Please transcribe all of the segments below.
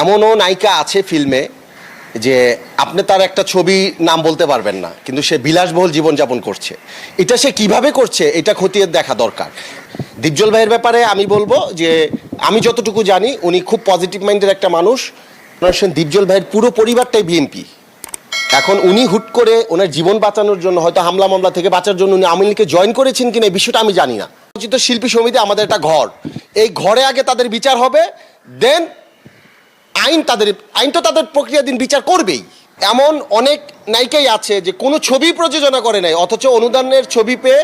এমনও নায়িকা আছে ফিল্মে যে আপনি তার একটা ছবি নাম বলতে পারবেন না, কিন্তু সে বিলাসবহুল জীবনযাপন করছে। এটা সে কীভাবে করছে, এটা খতিয়ে দেখা দরকার। দীপজল ভাইয়ের ব্যাপারে আমি বলব যে, আমি যতটুকু জানি, উনি খুব পজিটিভ মাইন্ডের একটা মানুষ। আপনার দীপজল ভাইয়ের পুরো পরিবারটাই বিএনপি এখন উনি হুট করে ওনার জীবন বাঁচানোর জন্য, হয়তো হামলা মামলা থেকে বাঁচার জন্য উনি আওয়ামী লীগকে জয়েন করেছেন কিনা, এই বিষয়টা আমি জানি না। উচিত শিল্পী সমিতি আমাদের একটা ঘর। এই ঘরে আগে তাদের বিচার হবে দেন আইন তাদের, আইন তো তাদের প্রক্রিয়াধীন বিচার করবেই। এমন অনেক নায়িকাই আছে যে কোনো ছবি প্রযোজনা করে নাই, অথচ অনুদানের ছবি পেয়ে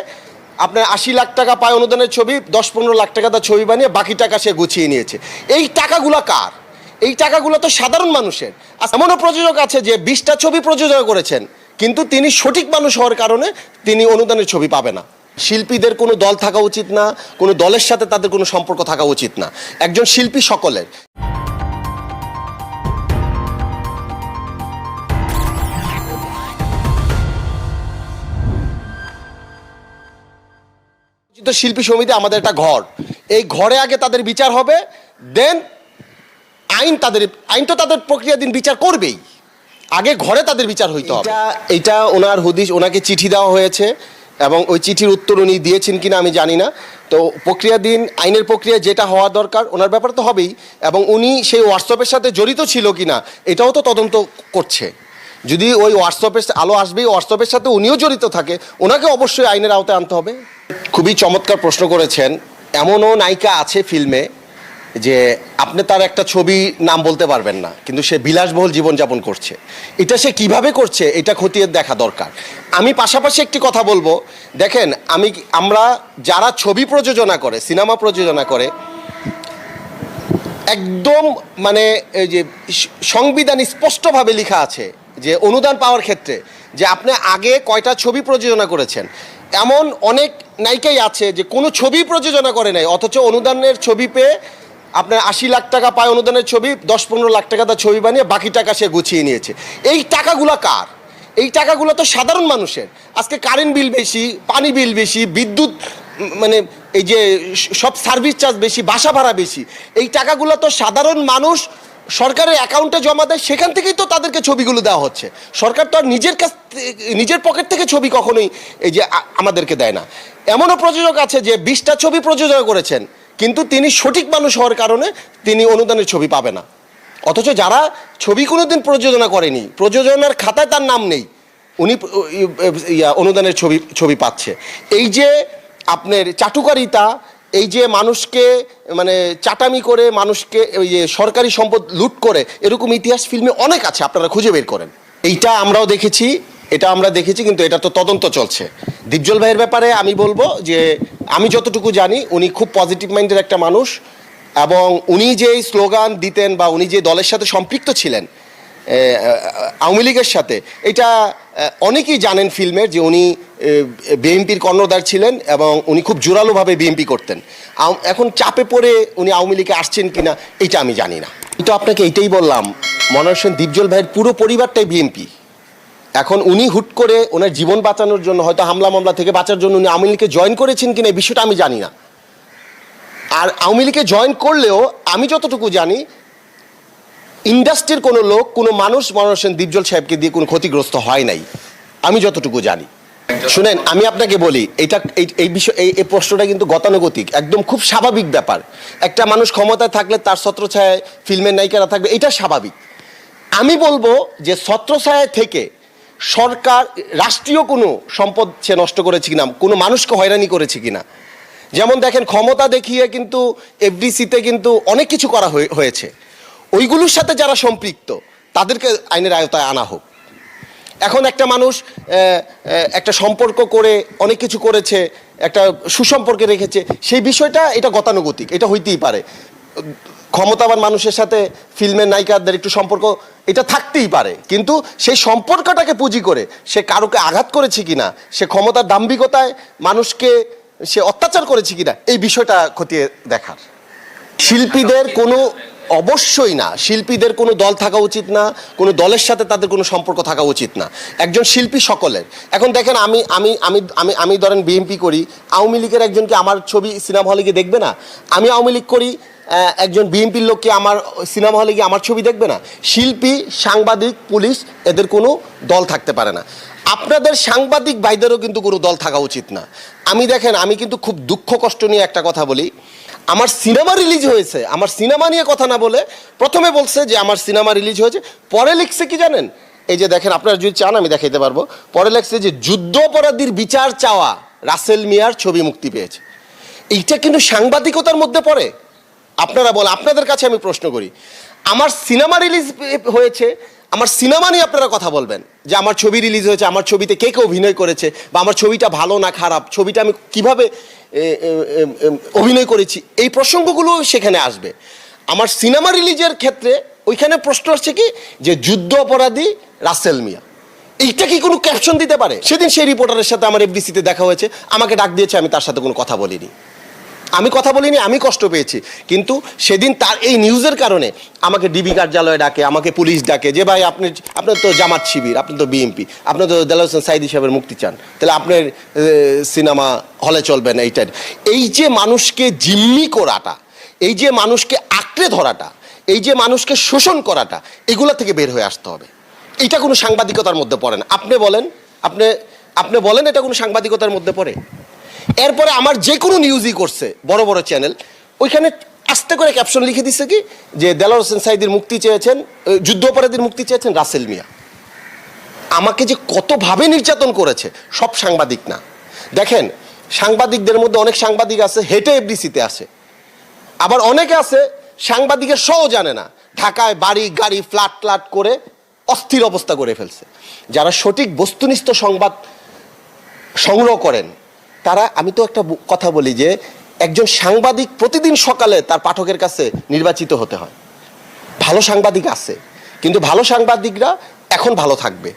আপনার আশি লাখ টাকা পায় অনুদানের ছবি, দশ পনেরো লাখ টাকা তার ছবি বানিয়ে বাকি টাকা সে গুছিয়ে নিয়েছে। এই টাকাগুলো কার? এই টাকাগুলো তো সাধারণ মানুষের। এমনও প্রযোজক আছে যে বিশটা ছবি প্রযোজনা করেছেন, কিন্তু তিনি সঠিক মানুষ হওয়ার কারণে তিনি অনুদানের ছবি পাবে না। শিল্পীদের কোনো দল থাকা উচিত না, কোনো দলের সাথে তাদের কোনো সম্পর্ক থাকা উচিত না। একজন শিল্পী সকলের। শিল্পী সমিতি আমাদের একটা ঘর। এই ঘরে আগে তাদের বিচার হবে দেন আইন তাদের, আইন তো তাদের প্রক্রিয়াধীন বিচার করবেই। আগে ঘরে তাদের বিচার হইতে হবে। এটা ওনার হদিশ, ওনাকে চিঠি দেওয়া হয়েছে এবং ওই চিঠির উত্তর উনি দিয়েছেন কিনা আমি জানি না। তো প্রক্রিয়াধীন আইনের প্রক্রিয়া যেটা হওয়া দরকার, ওনার ব্যাপার তো হবেই এবং উনি সেই হোয়াটসঅ্যাপের সাথে জড়িত ছিল কিনা, এটাও তো তদন্ত করছে। যদি ওই হোয়াটসঅ্যাপের আলো আসবেই হোয়াটসঅ্যাপের সাথে উনিও জড়িত থাকে, ওনাকে অবশ্যই আইনের আওতায় আনতে হবে। খুবই চমৎকার প্রশ্ন করেছেন। এমনও নায়িকা আছে ফিল্মে যে আপনি তার একটা ছবি নাম বলতে পারবেন না, কিন্তু সে বিলাসবহুল জীবনযাপন করছে। এটা সে কীভাবে করছে, এটা খতিয়ে দেখা দরকার। আমি পাশাপাশি একটি কথা বলব। দেখেন, আমি আমরা যারা ছবি প্রযোজনা করে, সিনেমা প্রযোজনা করে, একদম মানে এই যে সংবিধান স্পষ্টভাবে লেখা আছে যে অনুদান পাওয়ার ক্ষেত্রে যে আপনি আগে কয়টা ছবি প্রযোজনা করেছেন। এমন অনেক নায়িকাই আছে যে কোনো ছবি প্রযোজনা করে নাই, অথচ অনুদানের ছবি পেয়ে আপনার আশি লাখ টাকা পায় অনুদানের ছবি, দশ পনেরো লাখ টাকা তার ছবি বানিয়ে বাকি টাকা সে গুছিয়ে নিয়েছে। এই টাকাগুলো কার? এই টাকাগুলো তো সাধারণ মানুষের। আজকে কারেন্ট বিল বেশি, পানি বিল বেশি, বিদ্যুৎ মানে এই যে সব সার্ভিস চার্জ বেশি, বাসা ভাড়া বেশি। এই টাকাগুলো তো সাধারণ মানুষ সরকারের অ্যাকাউন্টে জমা দেয়, সেখান থেকেই তো তাদেরকে ছবিগুলো দেওয়া হচ্ছে। সরকার তো আর নিজের কাছ নিজের পকেট থেকে ছবি কখনোই এই যে আমাদেরকে দেয় না। এমনও প্রযোজক আছে যে বিশটা ছবি প্রযোজনা করেছেন, কিন্তু তিনি সঠিক মানুষ হওয়ার কারণে তিনি অনুদানের ছবি পাবে না। অথচ যারা ছবি কোনো দিন প্রযোজনা করেনি, প্রযোজনার খাতায় তার নাম নেই, উনি অনুদানের ছবি ছবি পাচ্ছে। এই যে আপনার চাটুকারিতা, এই যে মানুষকে মানে চাটামি করে মানুষকে ওই যে সরকারি সম্পদ লুট করে, এরকম ইতিহাস ফিল্মে অনেক আছে, আপনারা খুঁজে বের করেন। এইটা আমরাও দেখেছি। এটা আমরা দেখেছি, কিন্তু এটা তো তদন্ত চলছে। দীপজল ভাইয়ের ব্যাপারে আমি বলব যে, আমি যতটুকু জানি, উনি খুব পজিটিভ মাইন্ডের একটা মানুষ, এবং উনি যে স্লোগান দিতেন বা উনি যে দলের সাথে সম্পৃক্ত ছিলেন আওয়ামী লীগের সাথে, এটা অনেকেই জানেন ফিল্মের যে উনি বিএনপির কর্ণধার ছিলেন এবং উনি খুব জোরালোভাবে বিএনপি করতেন। এখন চাপে পড়ে উনি আওয়ামী লীগে আসছেন কিনা, এটা আমি জানি না। তো আপনাকে এইটাই বললাম মনোয়ার হোসেন দীপজল ভাইয়ের পুরো পরিবারটাই বিএনপি। এখন উনি হুট করে ওনার জীবন বাঁচানোর জন্য হয়তো হামলা মামলা থেকে বাঁচার জন্য উনি আওয়ামী লীগকে জয়েন করেছেন কিনা, এই বিষয়টা আমি জানি না। আর আওয়ামী লীগে জয়েন করলেও আমি যতটুকু জানি ইন্ডাস্ট্রির কোনো লোক, কোনো মানুষ হোসেন দীপজল সাহেবকে দিয়ে কোনো ক্ষতিগ্রস্ত হয় নাই। আমি যতটুকু জানি। শুনেন, আমি আপনাকে বলি, এটা এই বিষয়, এই এই প্রশ্নটা কিন্তু গতানুগতিক, একদম খুব স্বাভাবিক ব্যাপার। একটা মানুষ ক্ষমতায় থাকলে তার ছত্রছায়ায় ফিল্মের নায়িকারা থাকবে, এটা স্বাভাবিক। আমি বলব যে ছত্রছায়া থেকে সরকার, রাষ্ট্রীয় কোনো সম্পদ সে নষ্ট করেছে কিনা, কোনো মানুষকে হয়রানি করেছে কিনা। যেমন দেখেন, ক্ষমতা দেখিয়ে কিন্তু এফডিসিতে কিন্তু অনেক কিছু করা হয়ে- হয়েছে। ওইগুলোর সাথে যারা সম্পৃক্ত, তাদেরকে আইনের আয়তায় আনা হোক। এখন একটা মানুষ একটা সম্পর্ক করে অনেক কিছু করেছে, একটা সুসম্পর্কে রেখেছে, সেই বিষয়টা এটা গতানুগতিক, এটা হইতেই পারে। ক্ষমতাবান মানুষের সাথে ফিল্মের নায়িকাদের একটু সম্পর্ক, এটা থাকতেই পারে। কিন্তু সেই সম্পর্কটাকে পুঁজি করে, সে কারোকে আঘাত করেছে কিনা, সে ক্ষমতার দাম্ভিকতায় মানুষকে সে অত্যাচার করেছে কিনা, এই বিষয়টা খতিয়ে দেখার। শিল্পীদের কোনো অবশ্যই না, শিল্পীদের কোনো দল থাকা উচিত না, কোনো দলের সাথে তাদের কোনো সম্পর্ক থাকা উচিত না। একজন শিল্পী সকলের। এখন দেখেন আমি আমি আমি আমি আমি ধরেন বিএনপি করি, আওয়ামী লীগের একজনকে আমার ছবি সিনেমা হলে গিয়ে দেখবে না? আমি আওয়ামী লীগ করি একজন বিএনপির লোককে আমার সিনেমা হলে গিয়ে আমার ছবি দেখবে না? শিল্পী, সাংবাদিক, পুলিশ এদের কোনো দল থাকতে পারে না। আপনাদের সাংবাদিক ভাইদেরও কিন্তু কোনো দল থাকা উচিত না। আমি দেখেন, আমি কিন্তু খুব দুঃখ কষ্ট নিয়ে একটা কথা বলি। আমার সিনেমা রিলিজ হয়েছে। আমার সিনেমা নিয়ে কথা না বলে প্রথমে বলছে যে আমার সিনেমা রিলিজ হয়েছে। পরে লিখছে কি জানেন? এই যে দেখেন, আপনারা যদি চান, আমি দেখাইতে পারব। পরে লিখছে যে যুদ্ধ অপরাধীর বিচার চাওয়া, রাসেল মিয়ার ছবি মুক্তি পেয়েছে। এইটা কিন্তু সাংবাদিকতার মধ্যে পড়ে। আপনারা বল, আপনাদের কাছে আমি প্রশ্ন করি। আমার সিনেমা রিলিজ হয়েছে, আমার সিনেমা নিয়ে আপনারা কথা বলবেন। যে আমার ছবি রিলিজ হয়েছে, আমার ছবিতে কে কে অভিনয় করেছে, বা আমার ছবিটা ভালো না খারাপ, ছবিটা আমি কীভাবে অভিনয় করেছি, এই প্রসঙ্গগুলো সেখানে আসবে। আমার সিনেমা রিলিজের ক্ষেত্রে ওইখানে প্রশ্ন আসছে কি? যে যুদ্ধ অপরাধী রাসেল মিয়া। এইটা কি কোনো ক্যাপশন দিতে পারে? সেদিন সেই রিপোর্টারের সাথে আমার এফডিসিতে দেখা হয়েছে, আমাকে ডাক দিয়েছে, আমি তার সাথে কোনো কথা বলিনি। আমি কথা বলিনি, আমি কষ্ট পেয়েছি। কিন্তু সেদিন তার এই নিউজের কারণে আমাকে ডিবি কার্যালয়ে ডাকে, আমাকে পুলিশ ডাকে যে, ভাই, আপনি আপনার তো জামাত শিবির, আপনি তো বিএমপি আপনি তো দেলাল হোসেন সাইদি সাহেবের মুক্তি চান। তাহলে আপনার সিনেমা হলে চলবে না এইটার এই যে মানুষকে জিম্মি করাটা, এই যে মানুষকে আঁকড়ে ধরাটা, এই যে মানুষকে শোষণ করাটা, এগুলা থেকে বের হয়ে আসতে হবে। এটা কোনো সাংবাদিকতার মধ্যে পড়ে না। আপনি বলেন, আপনি আপনি বলেন এটা কোনো সাংবাদিকতার মধ্যে পড়ে? এরপরে আমার যে কোনো নিউজই করছে বড় বড় চ্যানেল ওইখানে আস্তে করে ক্যাপশন লিখে দিচ্ছে কি? যে দেলার হোসেন সাইদির মুক্তি চেয়েছেন এ, যুদ্ধ অপরাধীর মুক্তি চেয়েছেন রাসেল মিয়া। আমাকে যে কতভাবে নির্যাতন করেছে সব সাংবাদিক না। দেখেন সাংবাদিকদের মধ্যে অনেক সাংবাদিক আছে হেঁটে এফডিসিতে আসে আবার অনেকে আছে সাংবাদিকের সহ জানে না। ঢাকায় বাড়ি গাড়ি ফ্ল্যাট ফ্ল্যাট করে অস্থির অবস্থা করে ফেলছে। যারা সঠিক বস্তুনিষ্ঠ সংবাদ সংগ্রহ করেন তারা, আমি তো একটা কথা বলি যে একজন সাংবাদিক প্রতিদিন সকালে তার পাঠকের কাছে নির্বাচিত হতে হয়। ভালো সাংবাদিক আছে, কিন্তু ভালো সাংবাদিকরা এখন ভালো থাকবে।